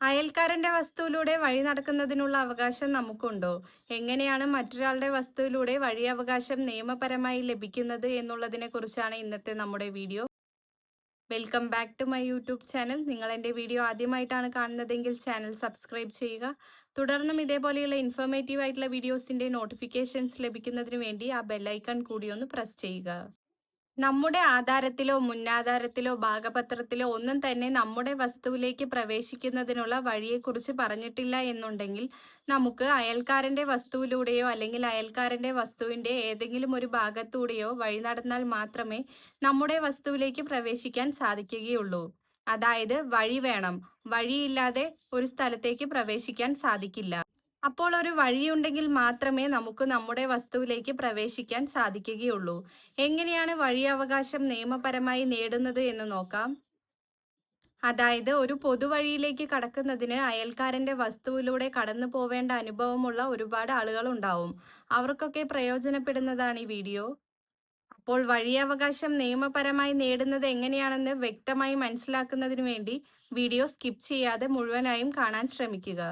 അയൽക്കാരന്റെ വസ്തുവിലൂടെ വഴി നടക്കുന്നതിനുള്ള അവകാശം നമുക്കുണ്ടോ? എങ്ങനെയാണ് മറ്റൊരാളുടെ വസ്തുവിലൂടെ വഴി അവകാശം നിയമപരമായി ലഭിക്കുന്നത് എന്നുള്ളതിനെ കുറിച്ചാണ് ഇന്നത്തെ നമ്മുടെ video. Welcome back to my YouTube channel നിങ്ങൾ എന്റെ വീഡിയോ ആദ്യമായിട്ടാണ് കാണുന്നതെങ്കിൽ ചാനൽ സബ്സ്ക്രൈബ് ചെയ്യുക. തുടർന്നും ഇതേപോലെയുള്ള ഇൻഫോർമേറ്റീവ് ആയിട്ടുള്ള വീഡിയോസിന്റെ നോട്ടിഫിക്കേഷൻസ് ലഭിക്കുന്നതിന് വേണ്ടി ആ ബെല്ലൈക്കൺ കൂടി ഒന്ന് പ്രസ് ചെയ്യുക. നമ്മുടെ ആധാരത്തിലോ മുന്നാധാരത്തിലോ ഭാഗപത്രത്തിലോ ഒന്നും തന്നെ നമ്മുടെ വസ്തുവിലേക്ക് പ്രവേശിക്കുന്നതിനുള്ള വഴിയെക്കുറിച്ച് പറഞ്ഞിട്ടില്ല എന്നുണ്ടെങ്കിൽ നമുക്ക് അയൽക്കാരന്റെ വസ്തുവിലൂടെയോ അല്ലെങ്കിൽ അയൽക്കാരന്റെ വസ്തുവിന്റെ ഏതെങ്കിലും ഒരു ഭാഗത്തൂടെയോ വഴി നടന്നാൽ മാത്രമേ നമ്മുടെ വസ്തുവിലേക്ക് പ്രവേശിക്കാൻ സാധിക്കുകയുള്ളൂ. അതായത് വഴി വേണം. വഴിയില്ലാതെ ഒരു സ്ഥലത്തേക്ക് പ്രവേശിക്കാൻ സാധിക്കില്ല. അപ്പോൾ ഒരു വഴിയുണ്ടെങ്കിൽ മാത്രമേ നമുക്ക് നമ്മുടെ വസ്തുവിലേക്ക് പ്രവേശിക്കാൻ സാധിക്കുകയുള്ളൂ. എങ്ങനെയാണ് വഴി അവകാശം നിയമപരമായി നേടുന്നത് എന്ന് നോക്കാം. അതായത് ഒരു പൊതുവഴിയിലേക്ക് കടക്കുന്നതിന് അയൽക്കാരന്റെ വസ്തുവിലൂടെ കടന്നു പോവേണ്ട അനുഭവമുള്ള ഒരുപാട് ആളുകൾ ഉണ്ടാവും. അവർക്കൊക്കെ പ്രയോജനപ്പെടുന്നതാണ് ഈ വീഡിയോ. അപ്പോൾ വഴിയവകാശം നിയമപരമായി നേടുന്നത് എങ്ങനെയാണെന്ന് വ്യക്തമായി മനസ്സിലാക്കുന്നതിന് വേണ്ടി വീഡിയോ സ്കിപ്പ് ചെയ്യാതെ മുഴുവനായും കാണാൻ ശ്രമിക്കുക.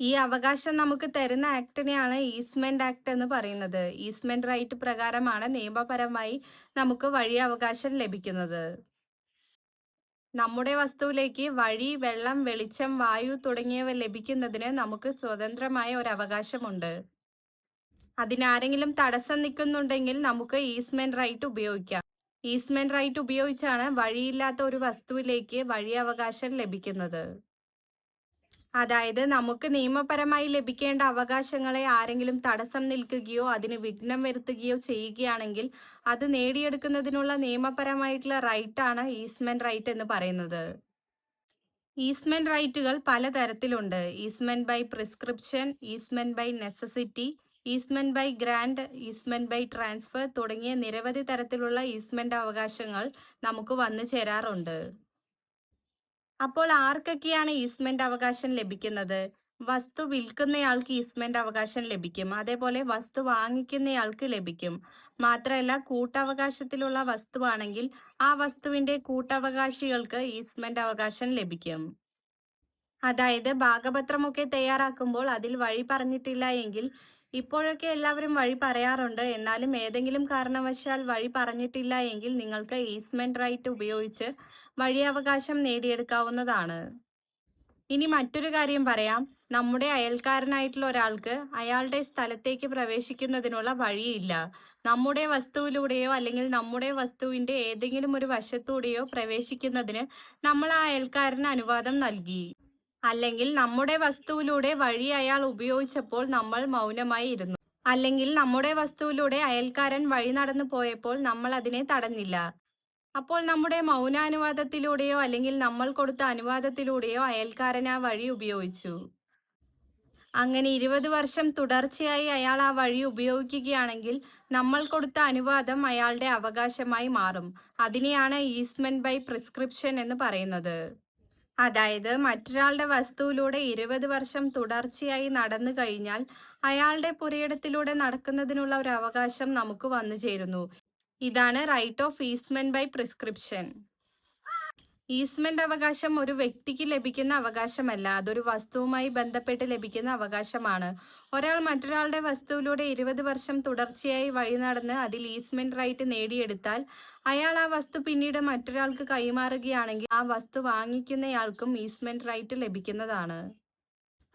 ഈ അവകാശം നമുക്ക് തരുന്ന ആക്ടിനെയാണ് ഈസ്മെന്റ് ആക്ട് എന്ന് പറയുന്നത്. ഈസ്മെന്റ് റൈറ്റ് പ്രകാരമാണ് നിയമപരമായി നമുക്ക് വഴി അവകാശം ലഭിക്കുന്നത്. നമ്മുടെ വസ്തുവിലേക്ക് വഴി വെള്ളം വെളിച്ചം വായു തുടങ്ങിയവ ലഭിക്കുന്നതിന് നമുക്ക് സ്വതന്ത്രമായ ഒരു അവകാശമുണ്ട്. അതിനാരെങ്കിലും തടസ്സം നിൽക്കുന്നുണ്ടെങ്കിൽ നമുക്ക് ഈസ്മെന്റ് റൈറ്റ് ഉപയോഗിക്കാം. ഈസ്മെന്റ് റൈറ്റ് ഉപയോഗിച്ചാണ് വഴിയില്ലാത്ത ഒരു വസ്തുവിലേക്ക് വഴി അവകാശം ലഭിക്കുന്നത്. അതായത് നമുക്ക് നിയമപരമായി ലഭിക്കേണ്ട അവകാശങ്ങളെ ആരെങ്കിലും തടസ്സം നിൽക്കുകയോ അതിന് വിഘ്നം വരുത്തുകയോ ചെയ്യുകയാണെങ്കിൽ അത് നേടിയെടുക്കുന്നതിനുള്ള നിയമപരമായിട്ടുള്ള റൈറ്റാണ് ഈസ്മെൻ റൈറ്റ് എന്ന് പറയുന്നത്. ഈസ്മെൻ റൈറ്റുകൾ പലതരത്തിലുണ്ട്. Easement by prescription easement by necessity easement by grant easement by transfer തുടങ്ങിയ നിരവധി തരത്തിലുള്ള ഈസ്മെന്റ് അവകാശങ്ങൾ നമുക്ക് വന്നു ചേരാറുണ്ട്. അപ്പോൾ ആർക്കൊക്കെയാണ് ഈസ്മെന്റ് അവകാശം ലഭിക്കുന്നത്? വസ്തു വിൽക്കുന്നയാൾക്ക് ഈസ്മെന്റ് അവകാശം ലഭിക്കും. അതേപോലെ വസ്തു വാങ്ങിക്കുന്നയാൾക്ക് ലഭിക്കും. മാത്രമല്ല കൂട്ടവകാശത്തിലുള്ള വസ്തുവാണെങ്കിൽ ആ വസ്തുവിന്റെ കൂട്ടവകാശികൾക്ക് ഈസ്മെന്റ് അവകാശം ലഭിക്കും. അതായത് ഭാഗപത്രമൊക്കെ തയ്യാറാക്കുമ്പോൾ അതിൽ വഴി പറഞ്ഞിട്ടില്ല എങ്കിൽ ഇപ്പോഴൊക്കെ എല്ലാവരും വഴി പറയാറുണ്ട്. എന്നാലും ഏതെങ്കിലും കാരണവശാൽ വഴി പറഞ്ഞിട്ടില്ല എങ്കിൽ നിങ്ങൾക്ക് ഈസ്മെന്റ് റൈറ്റ് ഉപയോഗിച്ച് വഴി അവകാശം നേടിയെടുക്കാവുന്നതാണ്. ഇനി മറ്റൊരു കാര്യം പറയാം. നമ്മുടെ അയൽക്കാരനായിട്ടുള്ള ഒരാൾക്ക് അയാളുടെ സ്ഥലത്തേക്ക് പ്രവേശിക്കുന്നതിനുള്ള വഴിയില്ല. നമ്മുടെ വസ്തുവിലൂടെയോ അല്ലെങ്കിൽ നമ്മുടെ വസ്തുവിന്റെ ഏതെങ്കിലും ഒരു വശത്തൂടെയോ പ്രവേശിക്കുന്നതിന് നമ്മൾ ആ അയൽക്കാരന് അനുവാദം നൽകി. അല്ലെങ്കിൽ നമ്മുടെ വസ്തുവിലൂടെ വഴി അയാൾ ഉപയോഗിച്ചപ്പോൾ നമ്മൾ മൗനമായി ഇരുന്നു. അല്ലെങ്കിൽ നമ്മുടെ വസ്തുവിലൂടെ അയൽക്കാരൻ വഴി നടന്നു പോയപ്പോൾ നമ്മൾ അതിനെ തടഞ്ഞില്ല. അപ്പോൾ നമ്മുടെ മൗനാനുവാദത്തിലൂടെയോ അല്ലെങ്കിൽ നമ്മൾ കൊടുത്ത അനുവാദത്തിലൂടെയോ അയൽക്കാരൻ ആ വഴി ഉപയോഗിച്ചു. അങ്ങനെ ഇരുപത് വർഷം തുടർച്ചയായി അയാൾ ആ വഴി ഉപയോഗിക്കുകയാണെങ്കിൽ നമ്മൾ കൊടുത്ത അനുവാദം അയാളുടെ അവകാശമായി മാറും. അതിനെയാണ് ഈസ്മെന്റ് ബൈ പ്രിസ്ക്രിപ്ഷൻ എന്ന് പറയുന്നത്. അതായത് മറ്റൊരാളുടെ വസ്തുവിലൂടെ ഇരുപത് വർഷം തുടർച്ചയായി നടന്നു കഴിഞ്ഞാൽ അയാളുടെ പുരയിടത്തിലൂടെ നടക്കുന്നതിനുള്ള ഒരു അവകാശം നമുക്ക് വന്നു ചേരുന്നു. ഇതാണ് right of easement by prescription easement അവകാശം ഒരു വ്യക്തിക്ക് ലഭിക്കുന്ന അവകാശമല്ല. അതൊരു വസ്തുവുമായി ബന്ധപ്പെട്ട് ലഭിക്കുന്ന അവകാശമാണ്. ഒരാൾ മറ്റൊരാളുടെ വസ്തുവിലൂടെ ഇരുപത് വർഷം തുടർച്ചയായി വഴി നടന്ന് അതിൽ ഈസ്മെന്റ് റൈറ്റ് നേടിയെടുത്താൽ അയാൾ ആ വസ്തു പിന്നീട് മറ്റൊരാൾക്ക് കൈമാറുകയാണെങ്കിൽ ആ വസ്തു വാങ്ങിക്കുന്നയാൾക്കും ഈസ്മെന്റ് റൈറ്റ് ലഭിക്കുന്നതാണ്.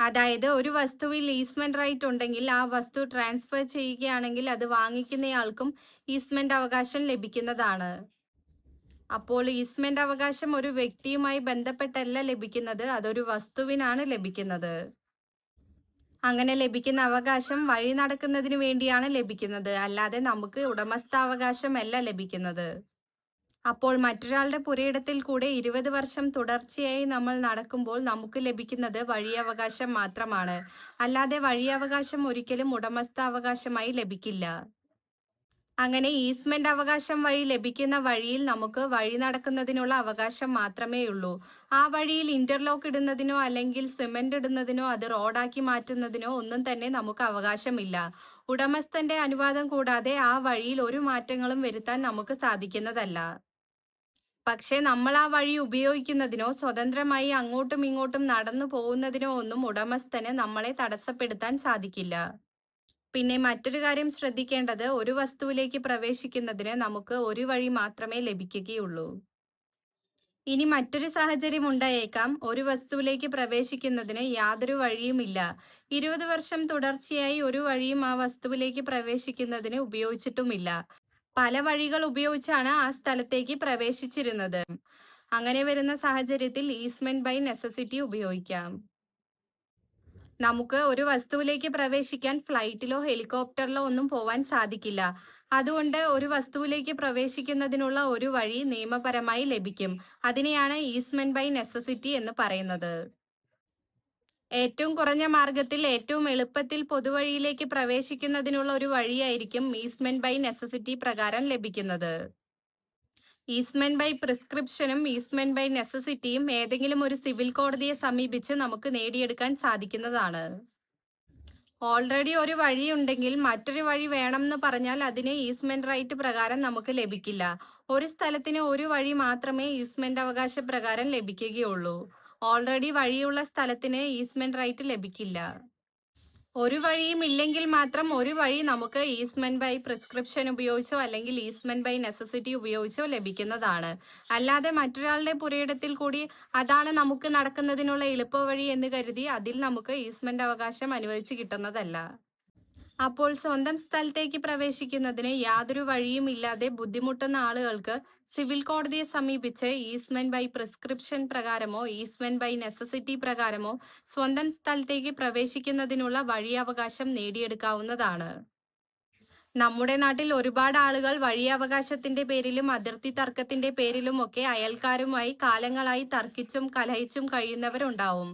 അതായത് ഒരു വസ്തുവിൽ ഈസ്മെന്റ് റൈറ്റ് ഉണ്ടെങ്കിൽ ആ വസ്തു ട്രാൻസ്ഫർ ചെയ്യുകയാണെങ്കിൽ അത് വാങ്ങിക്കുന്നയാൾക്കും ഈസ്മെന്റ് അവകാശം ലഭിക്കുന്നതാണ്. അപ്പോൾ ഈസ്മെന്റ് അവകാശം ഒരു വ്യക്തിയുമായി ബന്ധപ്പെട്ടല്ല ലഭിക്കുന്നത് അതൊരു വസ്തുവിനാണ് ലഭിക്കുന്നത്. അങ്ങനെ ലഭിക്കുന്ന അവകാശം വഴി നടക്കുന്നതിന് വേണ്ടിയാണ് ലഭിക്കുന്നത്. അല്ലാതെ നമുക്ക് ഉടമസ്ഥാവകാശമല്ല ലഭിക്കുന്നത്. അപ്പോൾ മറ്റൊരാളുടെ പുരയിടത്തിൽ കൂടെ ഇരുപത് വർഷം തുടർച്ചയായി നമ്മൾ നടക്കുമ്പോൾ നമുക്ക് ലഭിക്കുന്നത് വഴിയവകാശം മാത്രമാണ്. അല്ലാതെ വഴിയവകാശം ഒരിക്കലും ഉടമസ്ഥാവകാശമായി ലഭിക്കില്ല. അങ്ങനെ ഈസ്മെന്റ് അവകാശം വഴി ലഭിക്കുന്ന വഴിയിൽ നമുക്ക് വഴി നടക്കുന്നതിനുള്ള അവകാശം മാത്രമേ ഉള്ളൂ. ആ വഴിയിൽ ഇന്റർലോക്ക് ഇടുന്നതിനോ അല്ലെങ്കിൽ സിമെന്റ് ഇടുന്നതിനോ അത് റോഡാക്കി മാറ്റുന്നതിനോ ഒന്നും തന്നെ നമുക്ക് അവകാശമില്ല. ഉടമസ്ഥന്റെ അനുവാദം കൂടാതെ ആ വഴിയിൽ ഒരു മാറ്റങ്ങളും വരുത്താൻ നമുക്ക് സാധിക്കുന്നതല്ല. പക്ഷേ നമ്മൾ ആ വഴി ഉപയോഗിക്കുന്നതിനോ സ്വതന്ത്രമായി അങ്ങോട്ടും ഇങ്ങോട്ടും നടന്നു പോകുന്നതിനോ ഒന്നും ഉടമസ്ഥന് നമ്മളെ തടസ്സപ്പെടുത്താൻ സാധിക്കില്ല. പിന്നെ മറ്റൊരു കാര്യം ശ്രദ്ധിക്കേണ്ടത് ഒരു വസ്തുവിലേക്ക് പ്രവേശിക്കുന്നതിന് നമുക്ക് ഒരു വഴി മാത്രമേ ലഭിക്കുകയുള്ളൂ. ഇനി മറ്റൊരു സാഹചര്യം ഉണ്ടായേക്കാം. ഒരു വസ്തുവിലേക്ക് പ്രവേശിക്കുന്നതിന് യാതൊരു വഴിയുമില്ല ഇരുപത് വർഷം തുടർച്ചയായി ഒരു വഴിയും ആ വസ്തുവിലേക്ക് പ്രവേശിക്കുന്നതിന് ഉപയോഗിച്ചിട്ടുമില്ല. പല വഴികൾ ഉപയോഗിച്ചാണ് ആ സ്ഥലത്തേക്ക് പ്രവേശിച്ചിരുന്നത്. അങ്ങനെ വരുന്ന സാഹചര്യത്തിൽ ഈസ്മെന്റ് ബൈ നെസസിറ്റി ഉപയോഗിക്കാം. നമുക്ക് ഒരു വസ്തുവിലേക്ക് പ്രവേശിക്കാൻ ഫ്ലൈറ്റിലോ ഹെലികോപ്റ്ററിലോ ഒന്നും പോവാൻ സാധിക്കില്ല. അതുകൊണ്ട് ഒരു വസ്തുവിലേക്ക് പ്രവേശിക്കുന്നതിനുള്ള ഒരു വഴി നിയമപരമായി ലഭിക്കും. അതിനെയാണ് ഈസ്മെന്റ് ബൈ നെസസിറ്റി എന്ന് പറയുന്നത്. ഏറ്റവും കുറഞ്ഞ മാർഗത്തിൽ ഏറ്റവും എളുപ്പത്തിൽ പൊതുവഴിയിലേക്ക് പ്രവേശിക്കുന്നതിനുള്ള ഒരു വഴിയായിരിക്കും ഈസ്മെന്റ് ബൈ നെസസിറ്റി പ്രകാരം ലഭിക്കുന്നത്. ഈസ്മെന്റ് ബൈ പ്രിസ്ക്രിപ്ഷനും ഈസ്മെന്റ് ബൈ നെസസിറ്റിയും ഏതെങ്കിലും ഒരു സിവിൽ കോടതിയെ സമീപിച്ച് നമുക്ക് നേടിയെടുക്കാൻ സാധിക്കുന്നതാണ്. ഓൾറെഡി ഒരു വഴി ഉണ്ടെങ്കിൽ മറ്റൊരു വഴി വേണം എന്ന് പറഞ്ഞാൽ അതിന് ഈസ്മെന്റ് റൈറ്റ് പ്രകാരം നമുക്ക് ലഭിക്കില്ല. ഒരു സ്ഥലത്തിന് ഒരു വഴി മാത്രമേ ഈസ്മെന്റ് അവകാശ പ്രകാരം ലഭിക്കുകയുള്ളൂ. ഓൾറെഡി വഴിയുള്ള സ്ഥലത്തിന് ഈസ്മെന്റ് റൈറ്റ് ലഭിക്കില്ല. ഒരു വഴിയും ഇല്ലെങ്കിൽ മാത്രം ഒരു വഴി നമുക്ക് ഈസ്മെന്റ് ബൈ പ്രിസ്ക്രിപ്ഷൻ ഉപയോഗിച്ചോ അല്ലെങ്കിൽ ഈസ്മെന്റ് ബൈ നെസസിറ്റി ഉപയോഗിച്ചോ ലഭിക്കുന്നതാണ്. അല്ലാതെ മറ്റൊരാളുടെ പുരയിടത്തിൽ കൂടി അതാണ് നമുക്ക് നടക്കുന്നതിനുള്ള എളുപ്പ വഴി എന്ന് കരുതി അതിൽ നമുക്ക് ഈസ്മെന്റ് അവകാശം അനുവദിച്ചു കിട്ടുന്നതല്ല. അപ്പോൾ സ്വന്തം സ്ഥലത്തേക്ക് പ്രവേശിക്കുന്നതിന് യാതൊരു വഴിയും ഇല്ലാതെ ബുദ്ധിമുട്ടുന്ന ആളുകൾക്ക് സിവിൽ കോടതിയെ സമീപിച്ച് ഈസ്മെന്റ് ബൈ പ്രിസ്ക്രിപ്ഷൻ പ്രകാരമോ ഈസ്മെന്റ് ബൈ നെസസിറ്റി പ്രകാരമോ സ്വന്തം സ്ഥലത്തേക്ക് പ്രവേശിക്കുന്നതിനുള്ള വഴിയവകാശം നേടിയെടുക്കാവുന്നതാണ്. നമ്മുടെ നാട്ടിൽ ഒരുപാട് ആളുകൾ വഴിയവകാശത്തിന്റെ പേരിലും അതിർത്തി തർക്കത്തിന്റെ പേരിലും ഒക്കെ അയൽക്കാരുമായി കാലങ്ങളായി തർക്കിച്ചും കലഹിച്ചും കഴിയുന്നവരുണ്ടാവും.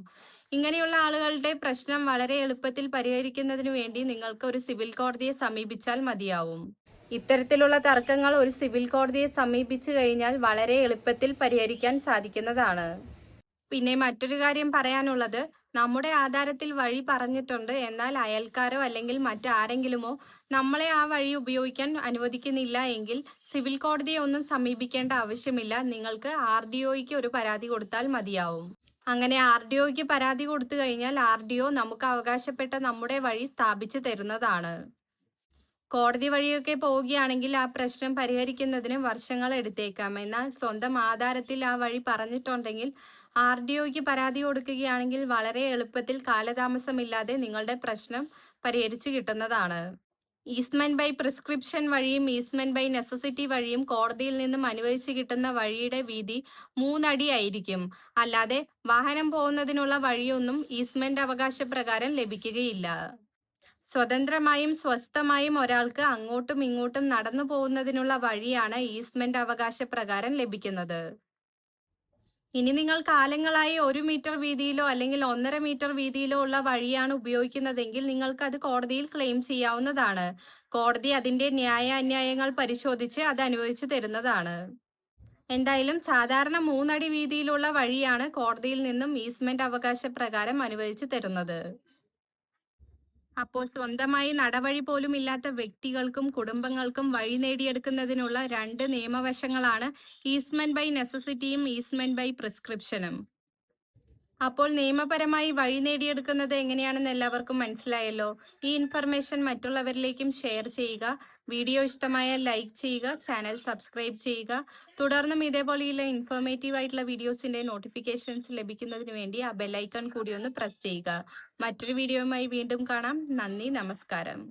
ഇങ്ങനെയുള്ള ആളുകളുടെ പ്രശ്നം വളരെ എളുപ്പത്തിൽ പരിഹരിക്കുന്നതിനു വേണ്ടി നിങ്ങൾക്ക് ഒരു സിവിൽ കോടതിയെ സമീപിച്ചാൽ മതിയാവും. ഇത്തരത്തിലുള്ള തർക്കങ്ങൾ ഒരു സിവിൽ കോടതിയെ സമീപിച്ചു കഴിഞ്ഞാൽ വളരെ എളുപ്പത്തിൽ പരിഹരിക്കാൻ സാധിക്കുന്നതാണ്. പിന്നെ മറ്റൊരു കാര്യം പറയാനുള്ളത് നമ്മുടെ ആധാരത്തിൽ വഴി പറഞ്ഞിട്ടുണ്ട്. എന്നാൽ അയൽക്കാരോ അല്ലെങ്കിൽ മറ്റാരെങ്കിലുമോ നമ്മളെ ആ വഴി ഉപയോഗിക്കാൻ അനുവദിക്കുന്നില്ല എങ്കിൽ സിവിൽ കോടതിയെ ഒന്നും സമീപിക്കേണ്ട ആവശ്യമില്ല. നിങ്ങൾക്ക് ആർ ഡി ഒയ്ക്ക് ഒരു പരാതി കൊടുത്താൽ മതിയാവും. അങ്ങനെ ആർ ഡി ഒക്ക് പരാതി കൊടുത്തു കഴിഞ്ഞാൽ ആർ ഡി ഒ നമുക്ക് അവകാശപ്പെട്ട നമ്മുടെ വഴി സ്ഥാപിച്ചു തരുന്നതാണ്. കോടതി വഴിയൊക്കെ പോവുകയാണെങ്കിൽ ആ പ്രശ്നം പരിഹരിക്കുന്നതിന് വർഷങ്ങൾ എടുത്തേക്കാം. എന്നാൽ സ്വന്തം ആധാരത്തിൽ ആ വഴി പറഞ്ഞിട്ടുണ്ടെങ്കിൽ ആർ ഡി ഒക്ക് പരാതി കൊടുക്കുകയാണെങ്കിൽ വളരെ എളുപ്പത്തിൽ കാലതാമസമില്ലാതെ നിങ്ങളുടെ പ്രശ്നം പരിഹരിച്ചു കിട്ടുന്നതാണ്. ഈസ്മെന്റ് ബൈ പ്രിസ്ക്രിപ്ഷൻ വഴിയും ഈസ്മെന്റ് ബൈ നെസസിറ്റി വഴിയും കോടതിയിൽ നിന്നും അനുവദിച്ചു കിട്ടുന്ന വഴിയുടെ വീതി മൂന്നടി ആയിരിക്കും. അല്ലാതെ വാഹനം പോകുന്നതിനുള്ള വഴിയൊന്നും ഈസ്മെന്റ് അവകാശപ്രകാരം ലഭിക്കുകയില്ല. സ്വതന്ത്രമായും സ്വസ്ഥമായും ഒരാൾക്ക് അങ്ങോട്ടും ഇങ്ങോട്ടും നടന്നു പോകുന്നതിനുള്ള വഴിയാണ് ഈസ്മെന്റ് അവകാശ പ്രകാരം ലഭിക്കുന്നത്. ഇനി നിങ്ങൾ കാലങ്ങളായി ഒരു മീറ്റർ വീതിയിലോ അല്ലെങ്കിൽ ഒന്നര മീറ്റർ വീതിയിലോ ഉള്ള വഴിയാണ് ഉപയോഗിക്കുന്നതെങ്കിൽ നിങ്ങൾക്ക് അത് കോടതിയിൽ ക്ലെയിം ചെയ്യാവുന്നതാണ്. കോടതി അതിന്റെ ന്യായ അന്യായങ്ങൾ പരിശോധിച്ച് അത് അനുവദിച്ചു തരുന്നതാണ്. എന്തായാലും സാധാരണ മൂന്നടി വീതിയിലുള്ള വഴിയാണ് കോടതിയിൽ നിന്നും ഈസ്മെന്റ് അവകാശ പ്രകാരം അനുവദിച്ചു തരുന്നത്. അപ്പോൾ സ്വന്തമായി നടവഴി പോലും ഇല്ലാത്ത വ്യക്തികൾക്കും കുടുംബങ്ങൾക്കും വഴി നേടിയെടുക്കുന്നതിനുള്ള രണ്ട് നിയമവശങ്ങളാണ് ഈസ്മെന്റ് ബൈ നെസസിറ്റിയും ഈസ്മെന്റ് ബൈ പ്രിസ്ക്രിപ്ഷനും അപ്പോൾ നിയമപരമായി വഴി നേടിയെടുക്കുന്നത് എങ്ങനെയാണെന്ന് എല്ലാവർക്കും മനസ്സിലായല്ലോ. ഈ ഇൻഫർമേഷൻ മറ്റുള്ളവരിലേക്കും ഷെയർ ചെയ്യുക. വീഡിയോ ഇഷ്ടമായ ലൈക്ക് ചെയ്യുക. ചാനൽ സബ്സ്ക്രൈബ് ചെയ്യുക. തുടർന്നും ഇതേപോലെയുള്ള ഇൻഫോർമേറ്റീവ് ആയിട്ടുള്ള വീഡിയോസിന്റെ നോട്ടിഫിക്കേഷൻസ് ലഭിക്കുന്നതിന് വേണ്ടി ആ ബെല്ലൈക്കൺ കൂടി ഒന്ന് പ്രസ് ചെയ്യുക. മറ്റൊരു വീഡിയോയുമായി വീണ്ടും കാണാം. നന്ദി നമസ്കാരം.